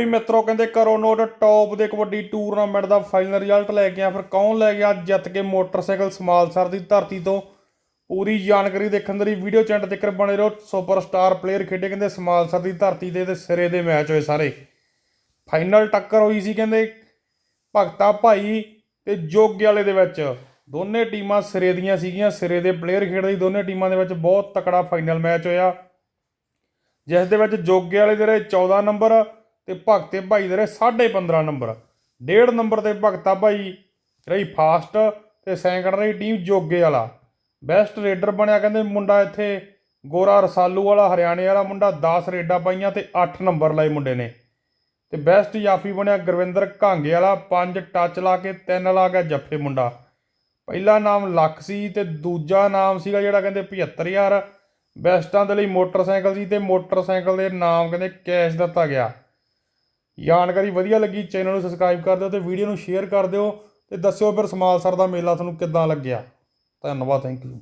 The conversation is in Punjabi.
ਵੀ ਮਿੱਤਰੋ ਕਹਿੰਦੇ ਕਰੋ ਨੋਟ ਟੌਪ ਦੇ ਕਬੱਡੀ ਟੂਰਨਾਮੈਂਟ ਦਾ ਫਾਈਨਲ ਰਿਜ਼ਲਟ ਲੈ ਕੇ ਆ। ਫਿਰ ਕੌਣ ਲੈ ਗਿਆ? ਜਿੱਤ ਕੇ ਮੋਟਰਸਾਈਕਲ ਸਮਾਲਸਰ ਦੀ ਧਰਤੀ ਤੋਂ। ਪੂਰੀ ਜਾਣਕਾਰੀ ਦੇਖਣ ਦੇ ਲਈ ਵੀਡੀਓ ਚੈਨਲ ਤੱਕ ਬਣੇ ਰਹੋ। ਸੁਪਰਸਟਾਰ ਪਲੇਅਰ ਖੇਡੇ ਕਹਿੰਦੇ ਸਮਾਲਸਰ ਦੀ ਧਰਤੀ ਦੇ ਤੇ ਸਿਰੇ ਦੇ ਮੈਚ ਹੋਏ ਸਾਰੇ। ਫਾਈਨਲ ਟੱਕਰ ਹੋਈ ਸੀ ਕਹਿੰਦੇ ਭਗਤਾ ਭਾਈ ਤੇ ਜੋਗੇ ਵਾਲੇ ਦੇ ਵਿੱਚ। ਦੋਨੇ ਟੀਮਾਂ ਸਿਰੇ ਦੀਆਂ ਸੀਗੀਆਂ। ਸਿਰੇ ਦੇ ਪਲੇਅਰ ਖੇਡਦੀ ਦੋਨੇ ਟੀਮਾਂ ਦੇ ਵਿੱਚ ਬਹੁਤ ਤਕੜਾ ਫਾਈਨਲ ਮੈਚ ਹੋਇਆ। ਜਿਸ ਦੇ ਵਿੱਚ ਜੋਗੇ ਵਾਲੇ ਦੇ ਰਹੇ 14 ਨੰਬਰ ਤੇ ਭਗਤੇ ਭਾਈ ਦੇ ਰਹੇ 15.5 ਨੰਬਰ। ਡੇਢ ਨੰਬਰ ਤੇ ਭਗਤਾ ਭਾਈ ਰਹੀ ਫਾਸਟ ਤੇ ਸੈਕੰਡ ਰਹੀ ਟੀਮ ਜੋਗੇ ਵਾਲਾ। ਬੈਸਟ ਰੇਡਰ ਬਣਿਆ ਕਹਿੰਦੇ ਮੁੰਡਾ ਇੱਥੇ ਗੋਰਾ ਰਸਾਲੂ ਵਾਲਾ, ਹਰਿਆਣੇ ਵਾਲਾ ਮੁੰਡਾ 10 ਰੇਡਾਂ ਪਾਈਆਂ ਤੇ 8 ਨੰਬਰ ਲਾਏ ਮੁੰਡੇ ਨੇ। ਤੇ ਬੈਸਟ ਜਾਫੀ ਬਣਿਆ ਗੁਰਵਿੰਦਰ ਘਾਂਗੇ ਵਾਲਾ 5 ਟੱਚ ਲਾ ਕੇ 3 ਲਾ ਕੇ ਜੱਫੇ ਮੁੰਡਾ। ਪਹਿਲਾ ਨਾਮ ਲੱਖ ਸੀ ਤੇ ਦੂਜਾ ਨਾਮ ਸੀਗਾ ਜਿਹੜਾ ਕਹਿੰਦੇ 75000 ਬੈਸਟਾਂ ਦੇ ਲਈ ਮੋਟਰਸਾਈਕਲ ਸੀ ਤੇ ਮੋਟਰਸਾਈਕਲ ਦੇ ਨਾਮ ਕਹਿੰਦੇ ਕੈਸ਼ ਦਿੱਤਾ ਗਿਆ। ਜਾਣਕਾਰੀ ਵਧੀਆ ਲੱਗੀ ਚੈਨਲ ਨੂੰ ਸਬਸਕ੍ਰਾਈਬ ਕਰ ਦਿਓ ਤੇ ਵੀਡੀਓ ਨੂੰ ਸ਼ੇਅਰ ਕਰ ਦਿਓ ਤੇ ਦੱਸਿਓ ਫਿਰ ਸਮਾਲ ਸਰ ਦਾ ਮੇਲਾ ਤੁਹਾਨੂੰ ਕਿੱਦਾਂ ਲੱਗਿਆ। ਧੰਨਵਾਦ ਥੈਂਕ ਯੂ